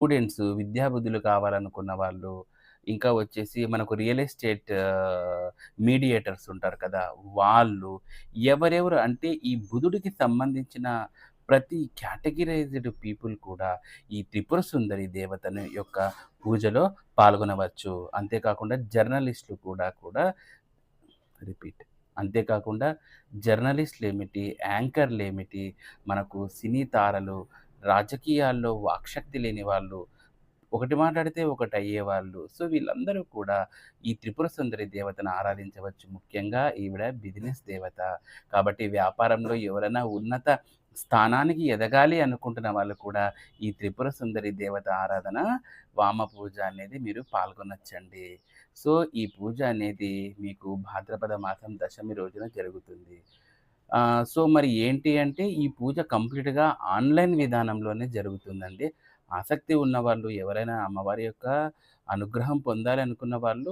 Students విద్యాబుద్ధులు కావాలనుకున్న వాళ్ళు, ఇంకా వచ్చేసి మనకు రియల్ ఎస్టేట్ మీడియేటర్స్ ఉంటారు కదా! వాళ్ళు ఎవరెవరు అంటే ఈ బుధుడికి సంబంధించిన ప్రతి కేటగిరైజ్డ్ పీపుల్ కూడా ఈ త్రిపుర సుందరి దేవతను యొక్క పూజలో పాల్గొనవచ్చు. అంతేకాకుండా జర్నలిస్ట్‌లు కూడా కూడా రిపీట్. అంతేకాకుండా జర్నలిస్ట్లు ఏమిటి యాంకర్లు ఏమిటి మనకు సినీ తారలు, రాజకీయాల్లో వాక్శక్తి లేని వాళ్ళు, ఒకటి మాట్లాడితే ఒకటి అయ్యేవాళ్ళు సో, వీళ్ళందరూ కూడా ఈ త్రిపుర సుందరి దేవతను ఆరాధించవచ్చు. ముఖ్యంగా ఈవిడ బిజినెస్ దేవత. కాబట్టి వ్యాపారంలో ఎవరైనా ఉన్నత స్థానానికి ఎదగాలి అనుకుంటున్న వాళ్ళు కూడా ఈ త్రిపుర సుందరి దేవత ఆరాధన, వామ పూజ అనేది మీరు పాల్గొనొచ్చండి. సో, ఈ పూజ అనేది మీకు భాద్రపద మాసం దశమి రోజున జరుగుతుంది. సో, మరి ఏంటి అంటే ఈ పూజ కంప్లీట్‌గా ఆన్‌లైన్ విధానంలోనే జరుగుతుందండి. ఆసక్తి ఉన్నవాళ్ళు ఎవరైనా అమ్మవారి యొక్క అనుగ్రహం పొందాలనుకున్న వాళ్ళు